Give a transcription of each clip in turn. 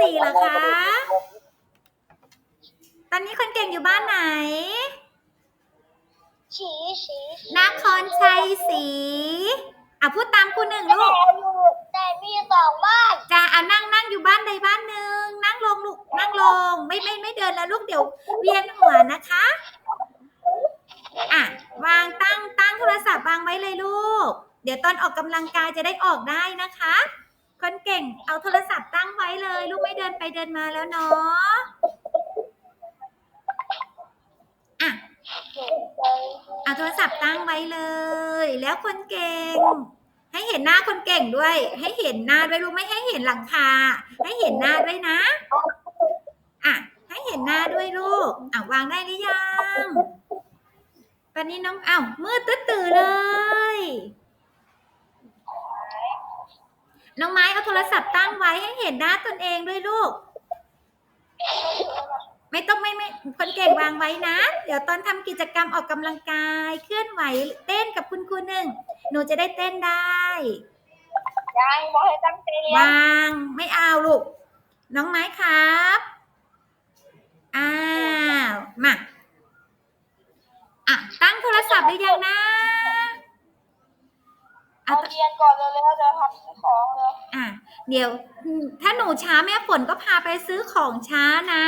สี่เหรอคะ ตอนนี้คนเก่งอยู่บ้านไหนฉีฉีนครชัยศรีอะพูดตามครูหนึ่งแต่ลูกอยู่แต่มีสองบ้านจะเอานั่งนั่งอยู่บ้านใดบ้านหนึ่งนั่งลงลูกนั่งลงไม่ไม่ไม่เดินแล้วลูกเดี๋ยวเวียนหัวนะคะ อะ วางตั้งตั้งโทรศัพท์วางไว้เลยลูก เดี๋ยวตอนออกกำลังกายจะได้ออกได้นะคะ คนเก่งเอาโทรศัพท์ตั้งไว้เลย ลูกไม่เดินไปเดินมาแล้วเนาะอะเอาโทรศัพท์ตั้งไว้เลย แล้วคนเก่ง ให้เห็นหน้าคนเก่งด้วย ให้เห็นหน้าด้วยลูกไม่ให้เห็นหลังคา ให้เห็นหน้าด้วยนะอะให้เห็นหน้าด้วยลูกอะวางได้หรือยังตอนนี้น้องอ้าวมืดตื้อตื่อเลย น้องไม้เอาโทรศัพท์ตั้งไว้ให้เห็นหน้าตนเองด้วยลูก ไม่ต้องไม่ไม่คนเก่งวางไว้นะ เดี๋ยวตอนทำกิจกรรมออกกำลังกาย เคลื่อนไหวเต้นกับคุณครูหนึ่ง หนูจะได้เต้นได้ ยังบอกให้ตั้งใจเรียนวางไม่เอาลูก น้องไม้ครับอ้าวมาอะตั้งโทรศัพท์หรือยังนะ เอาเรียนก่อนเลยแล้วจะทำซื้อของเลยอะเดี๋ยวอืมถ้าหนูช้าแม่ฝนก็พาไปซื้อของช้านะ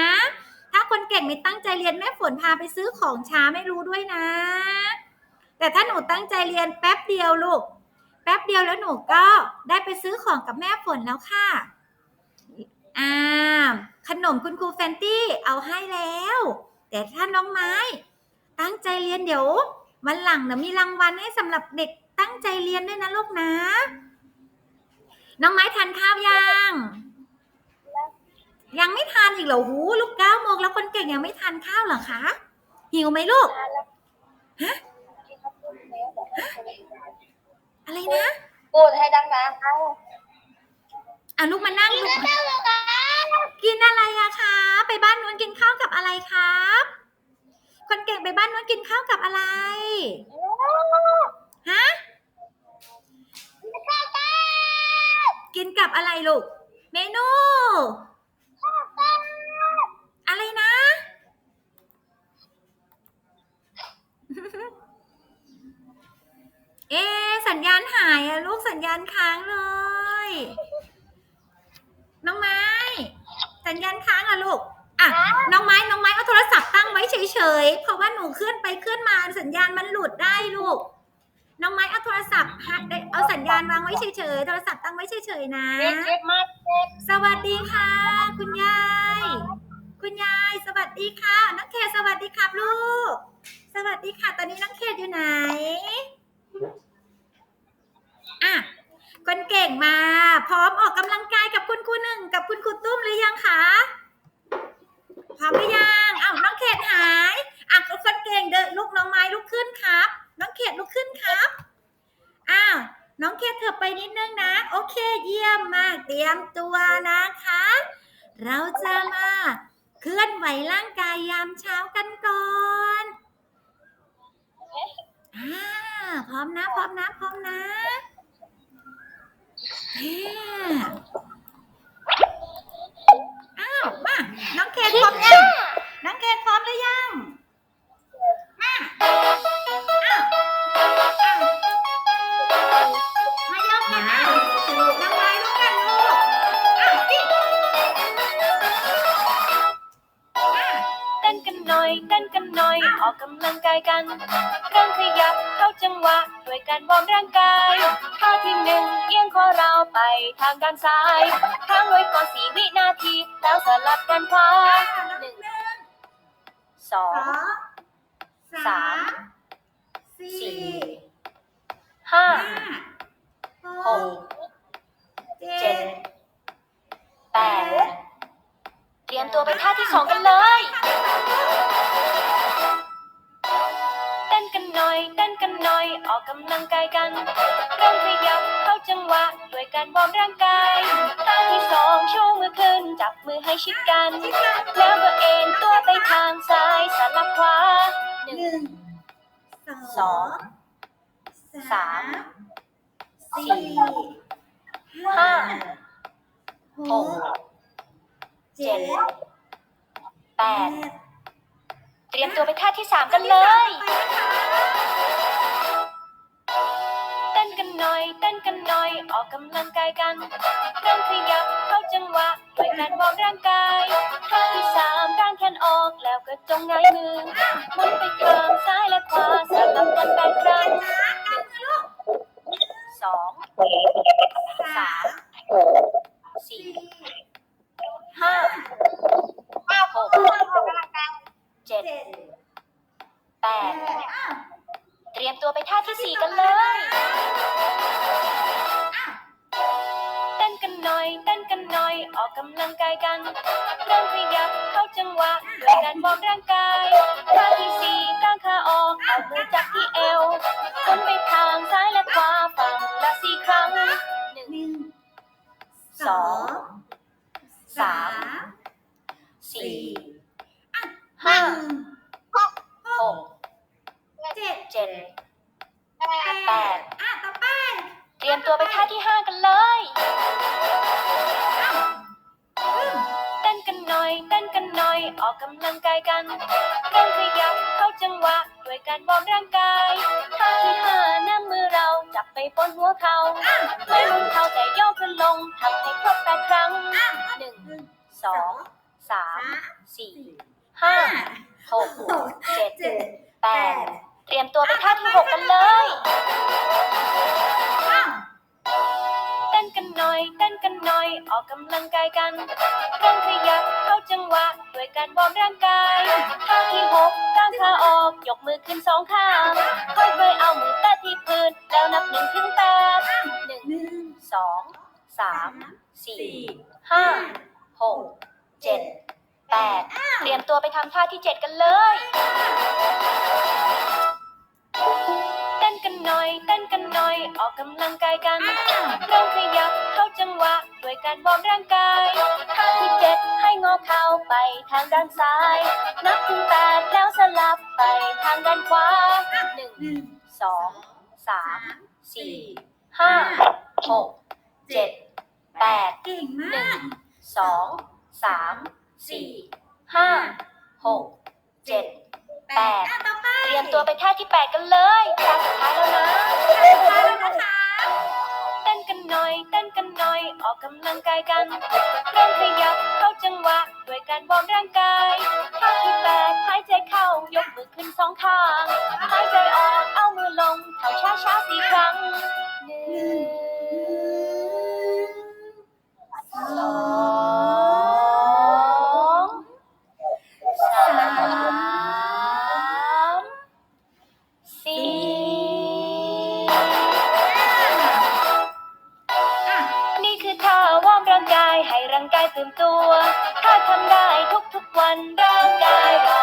ถ้าคนเก่งไม่ตั้งใจเรียนแม่ฝนพาไปซื้อของช้าไม่รู้ด้วยนะ แต่ถ้าหนูตั้งใจเรียนแป๊บเดียวลูก แป๊บเดียวแล้วหนูก็ได้ไปซื้อของกับแม่ฝนแล้วค่ะอ่าขนมคุณครูแฟนตี้เอาให้แล้ว แต่ถ้าน้องไม้ ตั้งใจเรียนเดี๋ยว วันหลังนะมีรางวัลให้สำหรับเด็ก ตั้งใจเรียนด้วยนะลูกนะ น้องไม้ทานข้าวยัง ยังไม่ทานอีกเหรอหูลูกเก้าโมงแล้วคนเก่งยังไม่ทานข้าวเหรอคะ หิวไหมลูก ฮะ อะไรนะพูดให้ดังๆเอาอะลูกมานั่งกินลูกข้าวแล้วกันกินอะไรอะคะ ไปบ้านนู้นกินข้าวกับอะไรครับ คนเก่งไปบ้านนู้นกินข้าวกับอะไร ลูก เมนู อะไรนะ เอ สัญญาณหายอะลูกสัญญาณค้างเลย น้องไม้ สัญญาณค้างอะลูก อะ น้องไม้ น้องไม้เอาโทรศัพท์ตั้งไว้เฉยๆ เพราะว่าหนูเคลื่อนไปเคลื่อนมาสัญญาณมันหลุดได้ลูก น้องไม้เอาโทรศัพท์ฮะได้เอาสัญญาณวางไว้เฉยๆ โทรศัพท์ตั้งไว้เฉยๆนะเด็กเจ็บมากเด็กสวัสดีค่ะ คุณยาย คุณยาย สวัสดีค่ะ น้องเคสวัสดีครับลูก สวัสดีค่ะ ตอนนี้น้องเคอยู่ไหน อะ คนเก่งมา พร้อมออกกำลังกายกับคุณครูหนึ่งกับคุณครูตุ้มหรือยังคะ พร้อมหรือยังอ้าวน้องเขตหาย อะคนเก่งเดินลูกน้องไม้ลุกขึ้นครับ น้องเขตลุกขึ้นครับ อ้าว น้องเขตเถอไปนิดนึงนะ โอเค เยี่ยมมาก เตรียมตัวนะคะ เราจะมาเคลื่อนไหวร่างกายยามเช้ากันก่อนอ่าพร้อมนะ พร้อมนะ พร้อมนะอ่าอ้าว มา น้องเขตพร้อมยังน้องเกดพร้อมหรือยัง มา หน่อยเต้นกันหน่อย ออกกำลังกายกันเริ่มขยับเข้าจังหวะด้วยการวอร์มร่างกายท่าที่หนึ่งเอียงคอเราไปทางด้านซ้ายค้างไว้ก่อนสี่วินาที แล้วสลับกันขวาอะหนึ่งสองสามสี่ห้าหกเจ็ดแปด เตรียมตัวไปท่าที่สองกันเลย เต้นกันหน่อย เต้นกันหน่อย ออกกำลังกายกันเริ่มขยับเข้าจังหวะด้วยการวอร์มร่างกายท่าที่สองชูมือขึ้น จับมือให้ชิดกัน แล้วก็เอ็นตัวไปทางซ้ายสลับขวาหนึ่งสองสามสี่ห้าหก เจ็ดแปดเตรียมตัวไปท่าที่สามกันเลย เต้นกันหน่อย เต้นกันหน่อย ออกกำลังกายกันเริ่มขยับเข้าจังหวะด้วยการวอร์มร่างกายท่าที่สามกางแขนออกแล้วก็จงง่ายมือหมุนไปข้างซ้ายและขวาสลับกันแปดครั้งสองสามสี่ ห้าหกเจ็ดเจ็ดแปดเตรียมตัวไปท่าที่สี่กันเลย เต้นกันหน่อย เต้นกันหน่อย ออกกำลังกายกันเริ่มขยับเข้าจังหวะด้วยการวอร์มร่างกายท่าที่สี่กางขาออกเอามือจับที่เอวหมุนไปทางซ้ายและขวาฝั่งละสี่ครั้งหนึ่งสอง สามสี่ห้าห้าหหกกเจ็ดเจ็ดแปดอะต่อไปเตรียมตัวไปท่าที่ห้ากันเลยเต้นกันหน่อยเต้นกันหน่อยออกกำลังกายกันเริ่มขยับเข้าจังหวะด้ วยการวอร์มร่างกายท่าที่ห้าน้ำมือเราจับไปบนหัวเขาไม่มุนเข่าแต่ย่อขึ้นลงทำให้ครบแปดครั้งหนึ่งสองสามสี่ห้าหกเจ็ดแปดเตรียมตัวไปท่าที่หกกันเลย นกันหน่อยเต้นกันหน่อย ออกกำลังกายกันเริ่มขยับเข้าจังหวะด้วยการวอร์มร่างกายท่าที่หกกางขาออกยกมือขึ้นสองข้างค่อยๆเอามือแตะที่พื้นแล้วนับหนึ่งถึงแปดหนึ่งสองสามสี่ห้าหกเจ็ดแปดเตรียมตัวไปทำท่าที่เจ็ดกันเลย หน่อย เต้นกันหน่อย ออกกำลังกายกัน เริ่มขยับเข้าจังหวะด้วยการวอร์มร่างกายท่าที่เจ็ดให้งอเข่าไปทางด้านซ้าย นับถึงแปดแล้วสลับไปทางด้านขวาหนึ่งสองสามสี่ห้าหกเจ็ดแปดเก่งหมานึ่กงสองสามสี่ห้าหกเจ็ด แปดอะต่อไปเตรียมตัวไปท่าที่แปดกันเลยท่าสุดท้ายแล้วนะท่าสุดท้ายแล้วนะคะเต้นกันหน่อยเต้นกันหน่อย ออกกำลังกายกันเริ่มขยับเข้าจังหวะด้วยการวอร์มร่างกายท่าที่แปดหายใจเข้ายกมือขึ้นสองข้างหายใจออกเอามือลงเท่าช้าช้าๆสี่ครั้งหนึ่งสอง ให้ร่างกายตื่นตัว ถ้าทำได้ทุกๆวันร่างกายเรา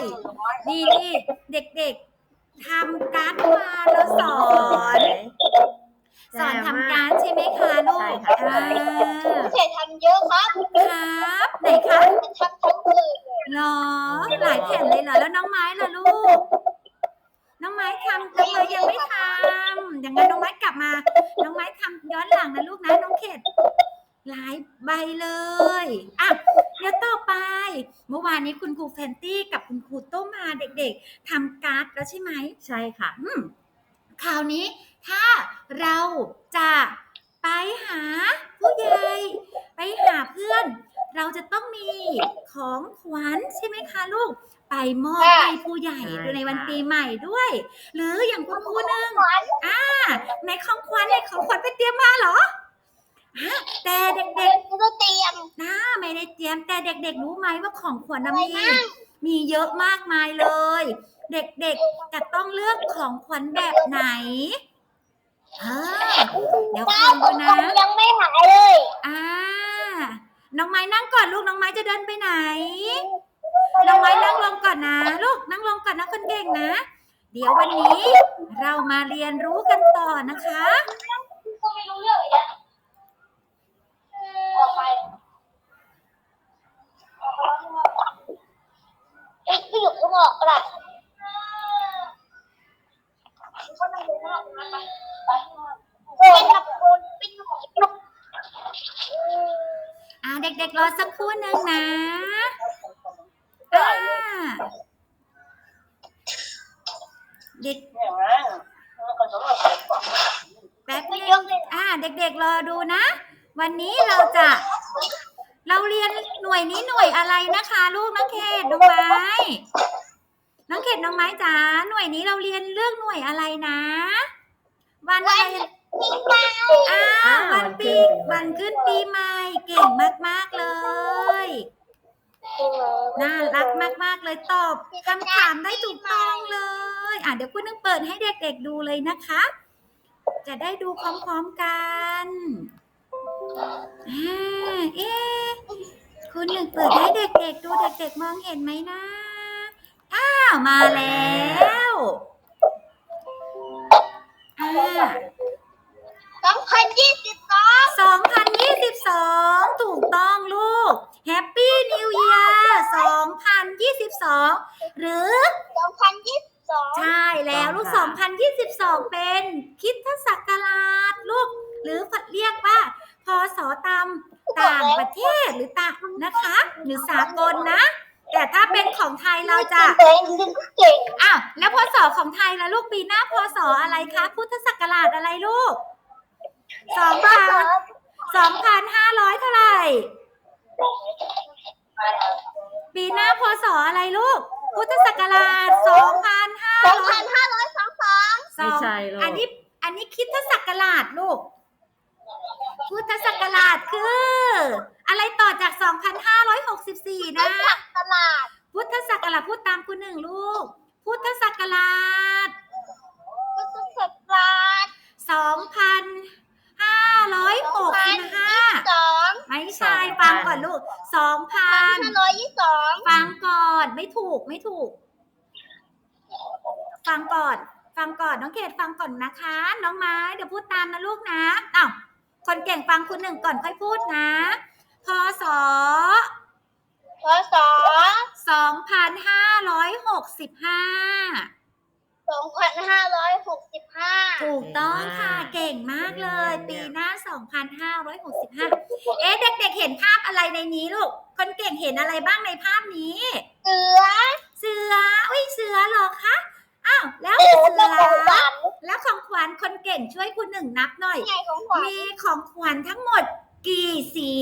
เลยนี่นี่เด็กๆทำการ์ดมาแล้วสอน สอนทำการ์ดใช่ไหมคะลูกใช่ค่ะอ่าเสร็จทำเยอะครับครับไหนคะมันทำทั้งคืนเลยเหรอหลายแผ่นเลยเหรอแล้วน้องไม้ล่ะลูก น้องไม้ทำน้องไม้ยังไม่ทำอย่างนั้นน้องไม้กลับมา น้องไม้ทำย้อนหลังนะลูกนะน้องเขต หลายใบเลยอะเดี๋ยวต่อไป เมื่อวานนี้คุณครูแฟนตี้กับคุณครูต้มมาเด็กๆทำการ์ดแล้วใช่ไหมใช่ค่ะอืมคราวนี้ถ้าเราจะไปหาผู้ใหญ่ไปหาเพื่อน เราจะต้องมีของขวัญใช่ไหมคะลูก ไปมอบให้ผู้ใหญ่ใช่ในวันค่ะปีใหม่ด้วย หรืออย่างคุณครูหนึ่งอ่าในของขวัญในของขวัญไปเตรียมมาเหรอ แต่เด็กกูก็เตรียมๆนะไม่ได้เตรียม แต่เด็กๆรู้ไหมว่าของขวัญอะน่ะไรมีมั่งมีเยอะมากมายเลย เด็กๆจะต้องเลือกของขวัญแบบไหนเออเดี๋ยวป้าฟังผดูมนะยังไม่หายเลยอ่าน้องไม้นั่งก่อนลูกน้องไม้จะเดินไปไหนน้องไม้นั่งลงก่อนนะ ลูกนั่งลงก่อนนะคนเก่งนะ เดี๋ยววันนี้เรามาเรียนรู้กันต่อนะคะ ก็ไม่รู้เรื่องเลยออกไปเอ๊ะไม่หยุดก็บอกก็ได้เป็นแบบคนเป็นแบบอ่าเด็กๆรอสักครู่หนึ่งนะอ่าเด็กแป๊บนึงอ่า เด็กๆรอดูนะ วันนี้เราจะ เราเรียนหน่วยนี้หน่วยอะไรนะคะ ลูกน้องเขตน้องไม้ น้องเขตน้องไม้จ๋าหน่วยนี้เราเรียนเรื่องหน่วยอะไรนะ วันอะไรทิ้งไปอ้าววันปีวันขึ้นปีใหม่เก่งมากๆเลยน่ารักมากๆเลยตอบคำถามได้ถูกต้องเลย อะเดี๋ยวคุณนึงเปิดให้เด็กๆดูเลยนะคะ จะได้ดูพร้อมๆกัน อ่าเอ๊ะคุณหนึ่งเปิดให้เด็กๆ ดูเด็กๆ มองเห็นไหมนะ อ้าว มาแล้วอ่าสองพันยี่สิบสอง2022 ถูกต้องลูก Happy New Year 2022 หรือ สองพันยี่สิบสองใช่แล้วลูก 2022 เป็นคริดทศักราชลูก หรือเรียกว่า พศตามต่างประเทศหรือต่างนะคะ หรือสากลนะ แต่ถ้าเป็นของไทยเราจะเก่งเก่งอ้าวแล้วพศของไทยล่ะลูกปีหน้าพศอะไรคะ พุทธศักราชอะไรลูกสองพันสองพันห้าร้อยเท่าไหร่ ปีหน้าพศอะไรลูก พุทธศักราชสองพันห้าสองร้อพัยนห้าร้อยสองสองสองไม่ใช่ลูกอันนี้อันนี้คริดทศักราชลูก พุทธศักราชคือ อะไรต่อจาก 2,564 นะ ตลาดพุทธศักราชพูดตามคุณหนึ่งลูก พุทธศักราช พุทธศักราช2,565 สองไม่ใช่ฟังก่อนลูกห้า2,000 ร้อยยี่สิบสองฟังก่อนไม่ถูกไม่ถูก ฟังก่อน ฟังก่อนน้องเกดฟังก่อนนะคะ น้องไม้เดี๋ยวพูดตามนะลูกนะอ้าว คนเก่งฟังคุณหนึ่งก่อนค่อยพูดนะพศพศสองพันห้าร้อยหกสิบห้าสองพันห้าร้อยหกสิบห้าถูกต้องค่ะเก่งมากเลย ปีหน้า2,565เอ๊ะเด็กๆเห็นภาพอะไรในนี้ลูก คนเก่งเห็นอะไรบ้างในภาพนี้ เสือ เสือ อุ้ยเสือเหรอคะอ้าวแล้วเสืเสืออเป็นของขวัญ แล้วของขวัญคนเก่งช่วยคุณหนึ่งนับหน่อย ไงของขวัญมีของขวัญทั้งหมดกี่สี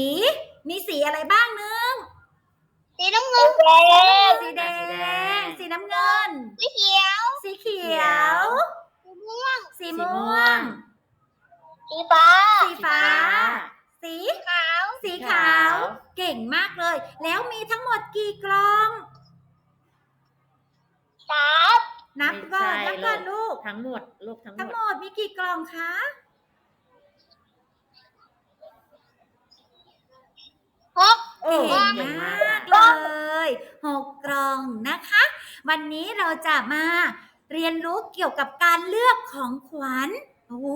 มีสีอะไรบ้างนึงสีน้ำเงินแดงสีแดง สีน้ำเงิน สีเขียวสีเขียว สีม่วงสีม่วง สีฟ้าสีฟ้า สี ขาวสีขาว เก่งมากเลย แล้วมีทั้งหมดกี่กล่อง สาม นับก่อนไม่ใช่นับก่อนลูลูกกทั้งหมดลูกทั้งหมทั้งดหมดมีกี่กล่องคะหกโอ้เก่งเก่งมามากกเลยหกกล่องนะคะ วันนี้เราจะมาเรียนรู้เกี่ยวกับการเลือกของขวัญโอ้โห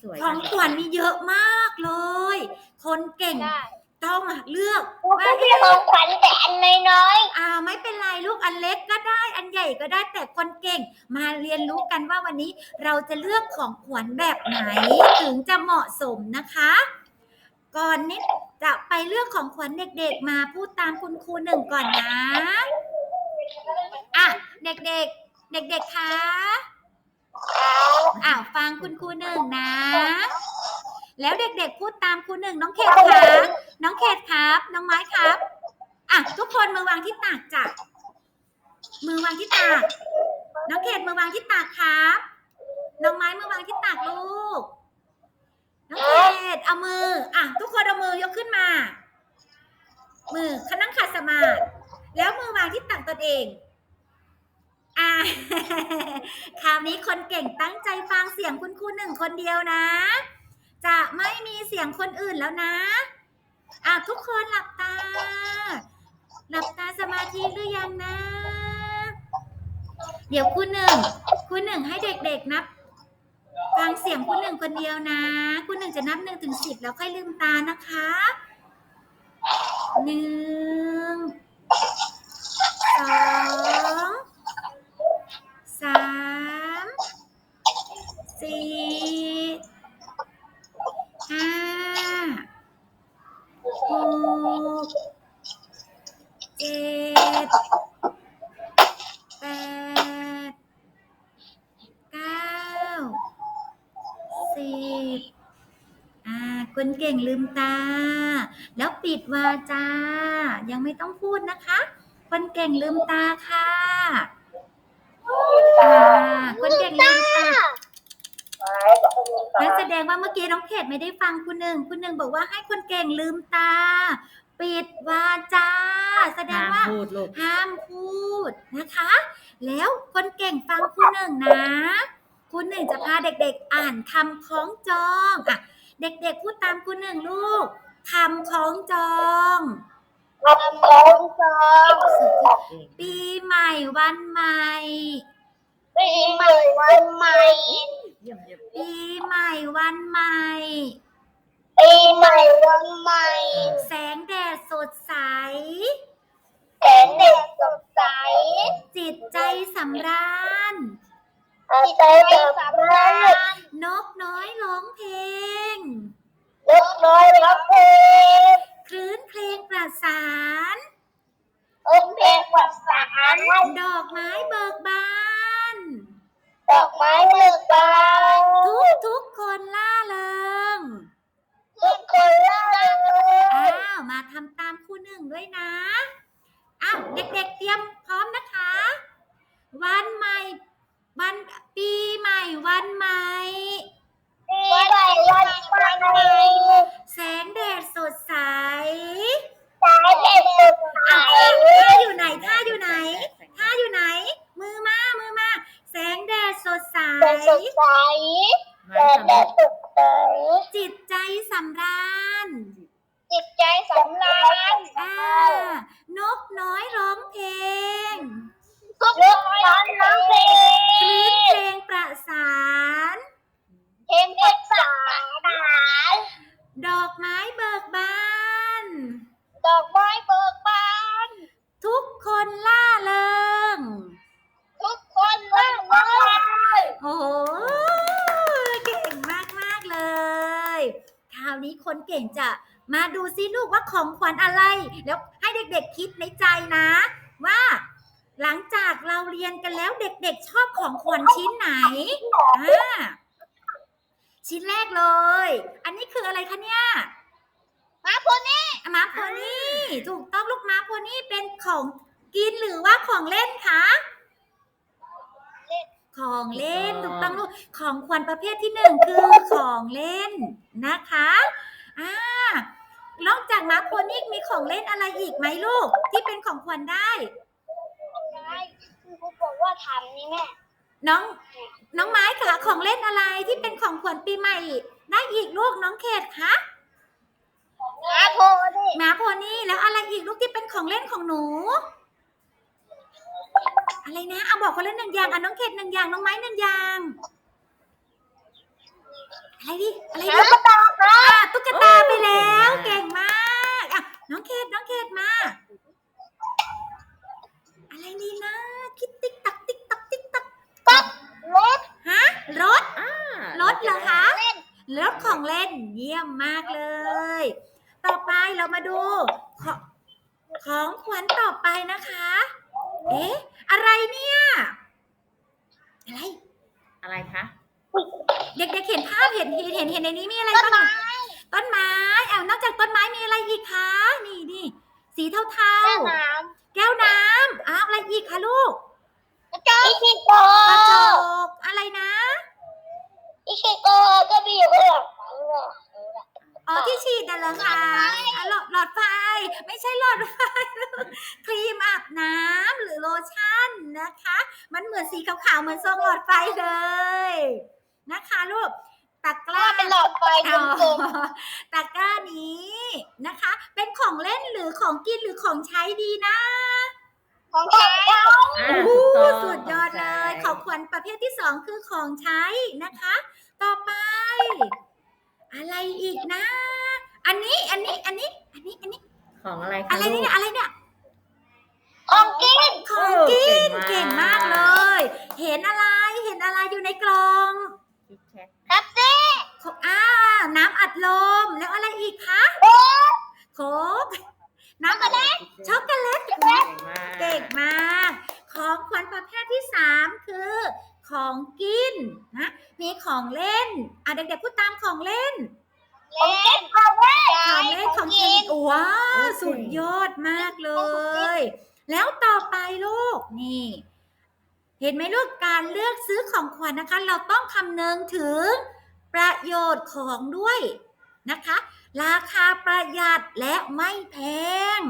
สวยๆของขวัญมีเยอะมากเลย คนเก่งได้ ต้องเลือกก็ว่ามีของขวัญแต่อันน้อยอ่าไม่เป็นไรลูกอันเล็กก็ได้ อันใหญ่ก็ได้แต่คนเก่ง มาเรียนรู้กันว่าวันนี้เราจะเลือกของขวัญแบบไหนถึงจะเหมาะสมนะคะ ก่อนนี้จะไปเลือกของขวัญเด็ก ๆ มาพูดตามคุณครูหนึ่งก่อนนะอะเด็กๆ เด็กๆคะอ้าวฟังคุณครูหนึ่งนะ แล้วเด็กๆพูดตามครูหนึ่งน้องเขตคะน้องเขตครับ น้องไม้ครับอะทุกคนมือวางที่ตักจ้ะมือวางที่ตักน้องเขตมือวางที่ตักครับ น้องไม้มือวางที่ตักลูก น้องเขตเอามืออะทุกคนเอามือยกขึ้นมา มือขนั่งขัดสมาธิแล้วมือวางที่ตักตนเองอ่าคราวนี้คนเก่งตั้งใจฟังเสียงคุณครูหนึ่งคนเดียวนะ จะไม่มีเสียงคนอื่นแล้วนะ อะทุกคนหลับตา หลับตาสมาธิหรือยังนะ เดี๋ยวคุณหนึ่ง คุณหนึ่งให้เด็กๆนับฟังเสียงคุณหนึ่งคนเดียวนะ คุณหนึ่งจะนับหนึ่งถึงสิบแล้วค่อยลืมตานะคะหนึ่งสองสาม เก่งลืมตา แล้วปิดวาจา ยังไม่ต้องพูดนะคะ คนเก่งลืมตาค่ะอ่าคนเก่งลืมตานั่นแสดงว่าเมื่อกี้น้องเขตไม่ได้ฟังคุณหนึ่ง คุณหนึ่งบอกว่าให้คนเก่งลืมตา ปิดวาจา แสดงห้ามว่าพูดลูก ห้ามพูดนะคะ แล้วคนเก่งฟังคุณหนึ่งนะ คุณหนึ่งจะพาเด็กๆ อ่านคำคล้องจองอะ เด็กๆพูดตามคุณหนึ่งลูกคำคล้องจองทำของสองปีใหม่วันใหม่ปีใหม่วันใหม่เยี่ยมเยี่ยมปีใหม่วันใหม่ปีใหม่วันใหม่ แสงแดดสดใส แสงแดดสดใส จิตใจสำราญ จิตใจสำราญนกน้อยร้องเพลง นกน้อยร้องเพลง คลื้นเพลงประสานองเพลงประสาน ดอกไม้เบิกบาน ดอกไม้เบิกบาน ทุกทุกๆคนล่าเริง ทุกคนล่าเริง อ้าว มาทำตามครูหนึ่งด้วยนะ อ้าว เด็กๆเตรียมพร้อมนะคะ วันใหม่ วันปีใหม่วันใหม่ปีใหม่วันใหม่แสงแดดสดใสสายเด็ดสดใสอ้าวท่าอยู่ไหนท่าอยู่ไหนท่าอยู่ไหน มือมามือมาแสงแดดสดใสแดดสดใสมาแดดทำแดดสดใสจิตใจสำราญจิตใจสำราญอ่านกน้อยร้องเพลง ทุกคนร้องเพลคลื่นงเพลงประสาน เพลงประสานดอกไม้เบิกบาน ดอกไม้เบิกบาน ทุกคนล่าเริง ทุกคนล่าเริงโอ้โหเก่งมากมากๆเลย คราวนี้คนเก่งจะมาดูซิลูกว่าของขวัญอะไร แล้วให้เด็กๆคิดในใจนะ ว่า หลังจากเราเรียนกันแล้วเด็กๆชอบของขวัญชิ้นไหนอ่าชิ้นแรกเลย อันนี้คืออะไรคะเนี่ยมาคนนี้ม้าโพนี่ถูกต้องลูกม้าโพนี่เป็นของกินหรือว่าของเล่นคะของเล่นถูกต้องลูกของขวัญประเภทที่หนึ่งคือของเล่นนะคะอ่านอกจากม้าโพนี่มีของเล่นอะไรอีกไหมลูก ที่เป็นของขวัญได้ได้คือเขา บอกว่าทำนี่แม่ น้องน้องไม้คะของเล่นอะไรที่เป็นของขวัญปีใหม่ ได้อีกลูกน้องเขตคะมาโทนี่ม้าโพนี่แล้วอะไรอีกลูกที่เป็นของเล่นของหนู อะไรนะเอาบอกคนละหนึ่งอย่างอะน้องเขตหนึ่งอย่างน้องไม้หนึ่งอย่างอะไรดิอะไรดิตุ๊กตาครัอะบตุ๊กตาไปแล้ว เก่งมากอะน้องเขตน้องเขตมา อะไรดีนะ คิดติ๊กตักติ๊กตักติ๊กตักตักรถฮะรถอ่ารถเหรอคะเล่นรถของเล่นเยี่ยมมากเลย ต่อไปเรามาดู ของของขวัญต่อไปนะคะ เอ๊ะอะไรเนี่ย อะไร อะไรคะเด็กๆเห็นภาพเห็นเห็นเห็นเห็นในนี้มีอะไรต้นบ้างไม้ต้นไม้อ้าวนอกจากต้นไม้มีอะไรอีกคะ นี่นี่สีเทาแม่น้ๆ แก้วน้ำอ้าวอะไรอีกคะลูกำกระจกอีคิโกกระจกอะไรนะอีคิโกก็มีอยู่ข้างหลังเหรอคะอะหลอดหลอดไฟ ไม่ใช่หลอดไฟ ครีมอาบน้ำหรือโลชั่นนะคะ มันเหมือนสีขาวๆเหมือนทรงหลอดไฟเลย นะคะลูก ตะกร้าว่าเป็นหลอดไฟกลมอ๋อตะกร้านี้นะคะ เป็นของเล่นหรือของกินหรือของใช้ดีนะๆของใช้อ่าโอ้โหถูกต้องสุดยอดเลย ของขวัญประเภทที่สองคือของใช้นะคะ ต่อไป อะไรอีกนะ อันนี้ อันนี้ อันนี้ อันนี้ อันนี้ ของอะไรคะอะไรลูกเนี่ย อะไรเนี่ยของกินของโอ้กิน เก่เก่งงมามากกเลย เห็นอะไร เห็นอะไรอยู่ในกล่อง คิดแคทแท็บซี่ของอ่า น้ำอัดลม แล้วอะไรอีกคะโอ้โค้กน้ำอัดลมช็อกโกแลตเก่งมากเก่งมาก ของขวัญประเภทที่สามคือ ของกินนะ มีของเล่น อะเด็กๆพูดตามของเล่นเล่นของเล่นของเล่นของกินว้าวสุดยอดมากเลย แล้วต่อไปลูกนี่ เห็นไหมลูกการเลือกซื้อของขวัญนะคะ เราต้องคำนึงถึงประโยชน์ของด้วยนะคะ ราคาประหยัดและไม่แพง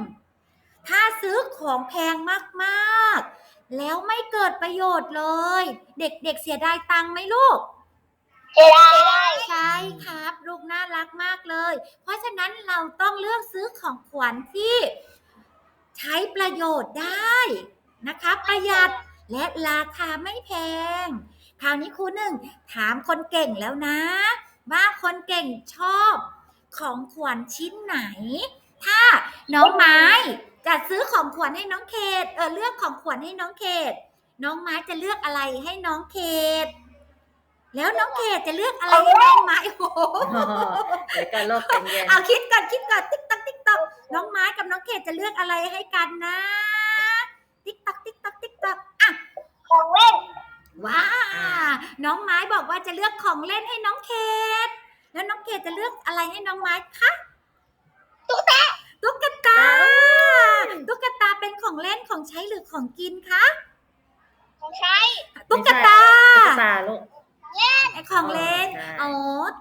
ถ้าซื้อของแพงมากๆ แล้วไม่เกิดประโยชน์เลย เด็กๆเสียดายตังค์ไหมลูกเจได้ใช่ครับลูกน่ารักมากเลย เพราะฉะนั้นเราต้องเลือกซื้อของขวัญที่ ใช้ประโยชน์ได้นะคะ ประหยัด และราคาไม่แพง คราวนี้ครูหนึ่งถามคนเก่งแล้วนะ ว่าคนเก่งชอบของขวัญชิ้นไหน ถ้าน้องไม้จะซื้อของขวัญให้น้องเขตเออเลือกของขวัญให้น้องเขต น้องไม้จะเลือกอะไรให้น้องเขต แล้วน้องเขตจะเลือกอะไรให้น้องไม้โอ้โหเดี๋ยวกันโลกเป็นเย็นเอาคิดก่อนคิดก่อนติ๊กตักติ๊กตักน้องไม้กับน้องเขตจะเลือกอะไรให้กันนะ ติ๊กตักติ๊กตักติ๊กตักอะ ของเล่น ว้า น้องไม้บอกว่าจะเลือกของเล่นให้น้องเขตแล้วน้องเขตจะเลือกอะไรให้น้องไม้คะตุ๊กตาตุ๊กตาตุ๊กตาเป็นของเล่นของใช้หรือของกินคะของใช้ตุ๊กตาตุ๊กตาลูกไอของเล่นใช่อ๋อ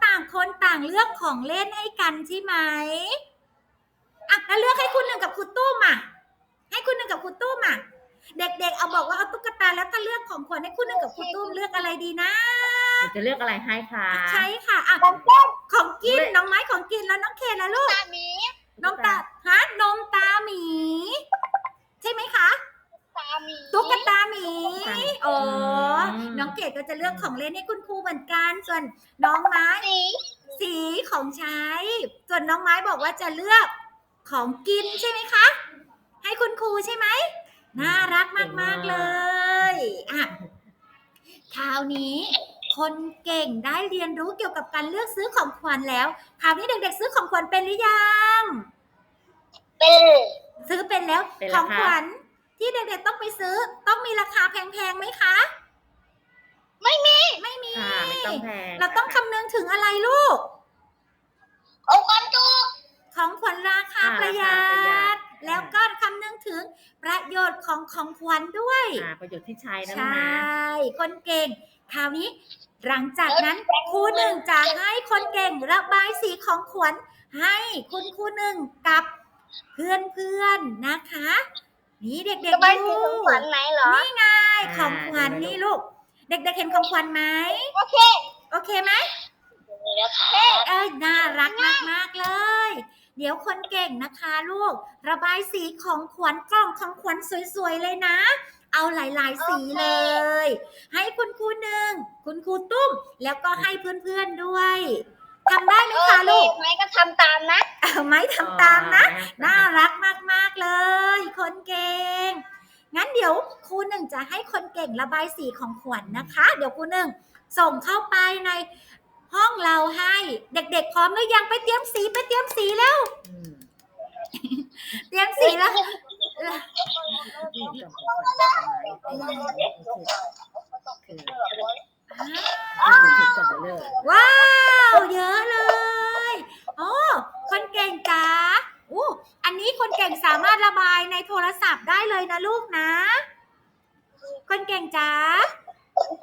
ต่างคนต่างเลือกของเล่นให้กันใช่ไหมอะแล้วเลือกให้คุณหนึ่งกับคุณตุ้มอะให้คุณหนึ่งกับคุณตุ้มอะ เด็กๆ เอาบอกว่าเอาตุ๊กตาแล้วถ้าเลือกของขวัญให้คุณหนึ่งกับคุณตุ้มเลือกอะไรดีนะ หนูจะเลือกอะไรให้คะใช่ค่ะอะของเล่นของกินน้องไม้ของกินแล้วน้องเคนแล้วลูกตาหมีนมตาฮะนมตาหมี ใช่ไหมคะตาหมีตุ๊กตาหมีอ๋อมน้องเกดก็จะเลือกของเล่นให้คุณครูเหมือนกัน ส่วนน้องไม้สีสีของใช้ ส่วนน้องไม้บอกว่าจะเลือกของกินใช่ไหมคะ ให้คุณครูใช่ไหม น่ารักมาก ๆ เลยอะคราวนี้ คนเก่งได้เรียนรู้เกี่ยวกับการเลือกซื้อของขวัญแล้ว คราวนี้เด็ก ๆ ซื้อของขวัญเป็นหรือยัง เป็น ซื้อเป็นแล้วเป็นขแล้วองค่ะขวัญที่เด็กๆต้องไปซื้อ ต้องมีราคาแพงๆไหมคะ ไม่มี ไม่มี ค่ะไม่ต้องแพงเราต้องคำนึงถึงอะไรลูกของขวัญถูกของขวัญราคาอ่าประหยัราคาประหยัด ด แล้วก็คำนึงถึงประโยชน์ของของขวัญด้วยอ่าประโยชน์ที่ใช้นะใชลูกนะ่คนเก่ง คราวนี้ หลังจากนั้นครูหนึ่งจะให้คนเก่งระบายสีของขวัญให้คุณครูหนึ่งกับเพื่อนๆนะคะ นี่เด็กจะไปๆซื้ดูอของขวัญไหนเหรอนี่ไงของขวัญนี่ลูก เด็กๆเห็นของขวัญไหมโอเค โอเคไหมนี่นะคะเอ้ยน่ารักมากๆเลย เดี๋ยวคนเก่งนะคะลูก ระบายสีของขวัญกล่องของขวัญสวยๆเลยนะ เอาหลายๆสีเลย ให้คุณครูหนึ่งคุณครูตุ้ม แล้วก็ให้เพื่อนๆด้วยทำได้ไหมคะลูกโอเคไม่ก็ทำตามนะเอาไหมทำตามนะอ๋อน่ารักมากๆเลย คนเก่ง งั้นเดี๋ยวครูหนึ่งจะให้คนเก่งระบายสีของขวัญนะคะ เดี๋ยวครูหนึ่งส่งเข้าไปใน ห้องเราให้ เด็กๆพร้อมหรือยังไปเตรียมสีไปเตรียมสีแล้วอืมเตรียมสีแล้วที่จำของขวัญไม้คือคือคือจำเลยว้าว เยอะเลยโอ้คนเก่งจ้าอู้อันนี้คนเก่งสามารถระบายในโทรศัพท์ได้เลยนะลูกนะ คนเก่งจ้า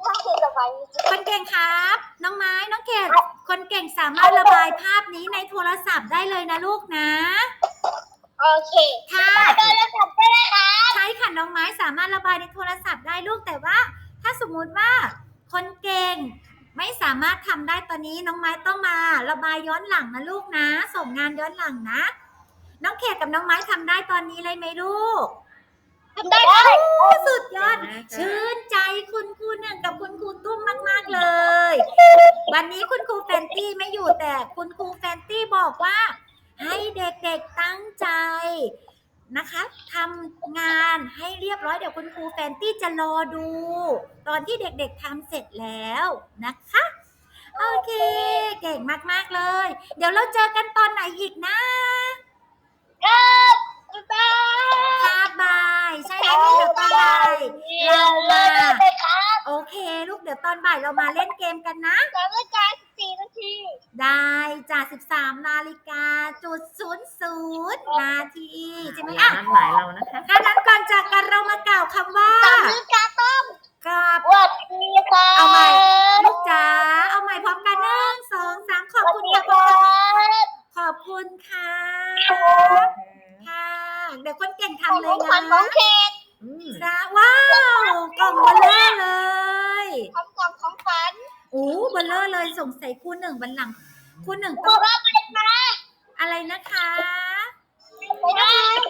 ถ้าคือระบายคนเก่งครับ น้องไม้น้อง เกดคนเก่งสามารถระบายภาพนี้ในโทรศัพท์ได้เลยนะลูกนะ โอเคค่ะโทรศัพท์ได้ไหมคะใช่ค่ะน้องไม้สามารถระบายในโทรศัพท์ได้ลูกแต่ว่า ถ้าสมมุติว่าคนเก่งไม่สามารถทำได้ตอนนี้น้องไม้ต้องมา ระบายย้อนหลังนะลูกนะ ส่งงานย้อนหลังนะ น้องเขตกับน้องไม้ทำได้ตอนนี้เลยไหมลูก ทำได้ไหมโอ้สุดยอด ชื่นใจคุณครูหนึ่งกับคุณครูตุ้มมาก ๆ เลย วันนี้คุณครูแฟนตี้ไม่อยู่แต่คุณครูแฟนตี้บอกว่า ให้เด็กๆตั้งใจนะคะทำงานให้เรียบร้อยเดี๋ยวคุณครูแฟนตี้จะรอดู ตอนที่เด็กๆทำเสร็จแล้วนะคะ โอเค เก่งมากๆเลย เดี๋ยวเราเจอกันตอนไหนอีกนะ ครับบ๊ายบาย ค่ะบายใช่แล้วเดี๋ยวตอนบ่าย เรามาเลยครับโอเค ลูกเดี๋ยวตอนบ่ายเรามาเล่นเกมกันนะสามนาฬิกาสี่นาที ได้จ้า13นาฬิกาจุดศูนย์ศูนย์นาทีใช่ไหมอะนัดหมายเรานะคะถ้านั้นก่อนจากกันเรามากล่าวคำว่าสามนาฬิกาต้มกับสวัสดีค่ะเอาใหม่ลูกจ๋าเอาใหม่พร้อมกันหนึ่งสองสามขอบสวัสคุณดีค่ะค่ะขอบคุณค่ะค่ะเดี๋ยวคนเก่งขอทำงเลขยวัญนะ ของเขตอืมจ้าว้าวกล่องเบลเลอร์เลยของกล่องของฝันโอ้เบลเลอร์เลยสงสัยคู่หนึ่งบันหลังคู่หนึ่งคต้รูองรับเป็นมาอะไรนะคะ ไม่ได้